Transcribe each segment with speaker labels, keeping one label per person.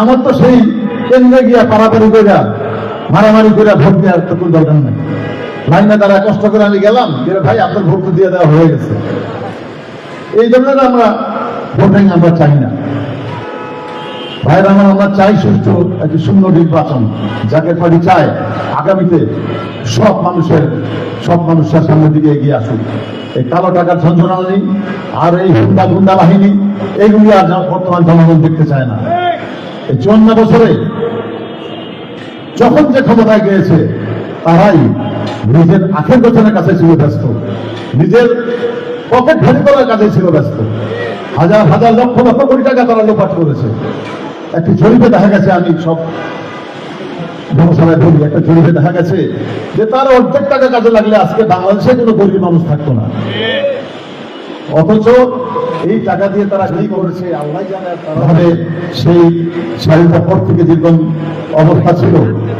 Speaker 1: আমার তো সেই কেন্দ্রে গিয়া পারাপারি কইরা, মারামারি কইরা ভোট দেওয়ার তো কোনো দরকার নেই। লাইনে তারা কষ্ট করে আমি গেলাম ভাই, আপনার ভোট তো দিয়ে দেওয়া হয়ে গেছে। এই জন্য আমরা ভোটিং আমরা চাই না। ভাইরা আমার, আমরা চাই সুষ্ঠু একটি শূন্য নির্বাচন, যাকে পারি চায়। আগামীতে সব মানুষের সব মানুষের সামনের দিকে এগিয়ে আসুক। এই কালো টাকার ঝঞ্ঝনানি আর এই হুন্ডা গুন্ডা বাহিনী এইগুলি আর বর্তমান জনগণ দেখতে চায় না। চুয়ান্ন বছরে যখন যে ক্ষমতায় গিয়েছে, তারাই নিজের আখের গোছানোর কাছে ছিল ব্যস্ত। নিজের পকেট ভারী করার কাছে ছিল ব্যস্ত। হাজার হাজার লক্ষ লক্ষ কোটি টাকা তারা লোপাট করেছে। একটি জরিপে দেখা গেছে, আমি সব ব্যবসায় বলি একটা জরিপে দেখা গেছে যে তার অর্ধেক টাকা কাজে লাগলে আজকে বাংলাদেশে কোনো গরিব মানুষ থাকতো না। অথচ এই টাকা দিয়ে তারা কি করেছে আল্লাহ জানে সেই স্বাধীনতার পর থেকে যেরকম অবস্থা ছিল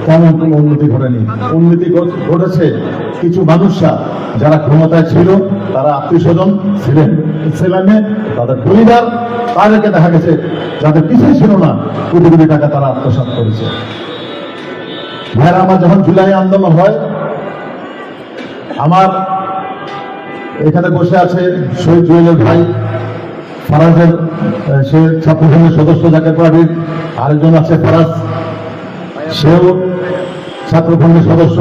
Speaker 1: তেমন কোনো উন্নতি ঘটেনি। উন্নতি ঘটেছে কিছু মানুষরা যারা ক্ষমতায় ছিল তারা আত্মীয় স্বজন ছিলেন। ছেলেমে তাদের পরিবার তাদেরকে দেখা গেছে যাদের কিছুই ছিল না কোটি কোটি টাকা তারা আত্মসাৎ করেছে। ভাইরা আমার যখন জুলাই আন্দোলন হয় আমার এখানে বসে আছে শহীদ জুয়েলের ভাই ফারাজের সে ছাত্রসংঘের সদস্য যাকে পার্টির আরেকজন আছে ফারাজ, সেও ছাত্রসংঘের সদস্য,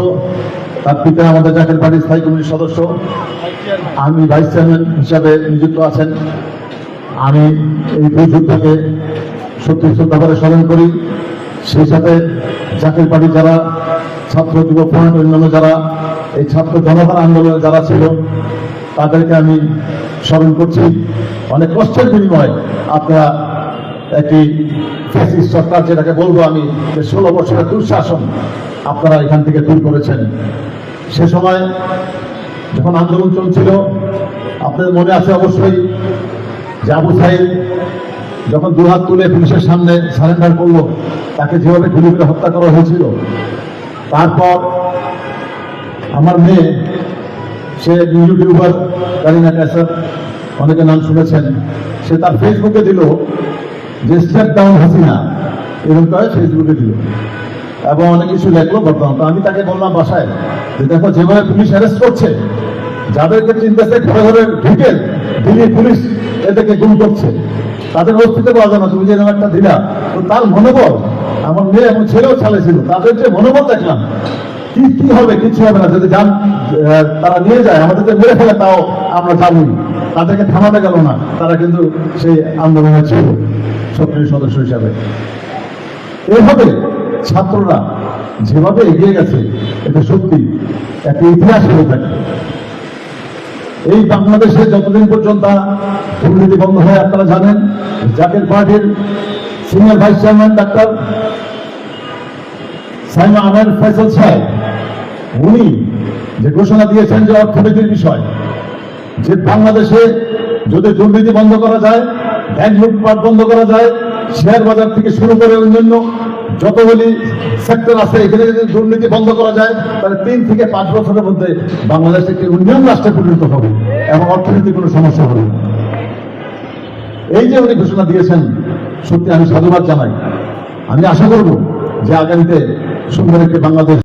Speaker 1: তার পিতা আমাদের জাকের পার্টির স্থায়ী কমিটির সদস্য। আমি ভাইস চেয়ারম্যান হিসাবে নিযুক্ত আছেন। আমি এই দুই যুদ্ধকে সত্যি শ্রদ্ধা করে স্মরণ করি, সেই সাথে জাতীয় পার্টি যারা ছাত্র যুব ফ্রন্ট, অন্যান্য যারা এই ছাত্র জনগণ আন্দোলনে যারা ছিল, তাদেরকে আমি স্মরণ করছি। অনেক কষ্টের বিনিময়ে আপনারা একটি ফ্যাসিস্ট সরকার, যেটাকে বলব আমি, যে ষোলো বছরের দুঃশাসন আপনারা এখান থেকে দূর করেছেন। সে সময় যখন আন্দোলন চলছিল, আপনাদের মনে আছে অবশ্যই যে আবু সাইদ যখন দুহাত তুলে পুলিশের সামনে সারেন্ডার করল, তাকে যেভাবে গুলি করে হত্যা করা হয়েছিল, তারপর আমার মেয়ে, সে ইউটিউবার কারিনা ক্যাসার অনেকে নাম শুনেছেন, সে তার ফেসবুকে দিল যে স্টেপ ডাউন হাসিনা। এরকম করে ফেসবুকে দিল। এবং অনেক কিছু লেখলো বর্তমান। তো আমি তাকে বললাম, বাসায়, যে দেখো, যেভাবে পুলিশ অ্যারেস্ট করছে, যাদেরকে চিনতেছে, ঘরে ঘরে ঢুকে দিল্লি পুলিশ এদেরকে গুম করছে। তাদের অস্তিত্ব পাওয়া যায় না, তুমি যে একটা দিলা। তো তার মনোবল, আমার মেয়ে এবং ছেলেও ছালে ছিল, তাদের যে মনোবল দেখলাম, কি কি হবে কিছু হবে না। যদি যান তারা নিয়ে যায়, আমাদেরকে মেরে ফেলে, তাও আমরা জানি। তাদেরকে থামাতে গেল না, তারা কিন্তু সেই আন্দোলনে ছিল সক্রিয় সদস্য হিসাবে। এভাবে ছাত্ররা যেভাবে এগিয়ে গেছে, এটা সত্যি একটা ইতিহাস হয়ে থাকে এই বাংলাদেশে যতদিন পর্যন্ত দুর্নীতি বন্ধ হয়, আপনারা জানেন জাতীয় পার্টির senior vice chairman doctor Saima Amer Faisal সাহেব, উনি যে ঘোষণা দিয়েছেন যে অর্থনীতির বিষয় যে বাংলাদেশে যদি দুর্নীতি বন্ধ করা যায়, ব্যাংক লুটপাট বন্ধ করা যায়, শেয়ার বাজার থেকে শুরু করে অন্যান্য যতগুলি সেক্টর আছে, এখানে যদি দুর্নীতি বন্ধ করা যায়, তাহলে তিন থেকে পাঁচ বছরের মধ্যে বাংলাদেশ একটি উন্নয়ন রাষ্ট্রে পরিণত হবে এবং অর্থনীতি কোনো সমস্যা হবে এই যে উনি ঘোষণা দিয়েছেন, সত্যি আমি সাধুবাদ জানাই। আমি আশা করব যে আগামীতে সুন্দর একটি বাংলাদেশ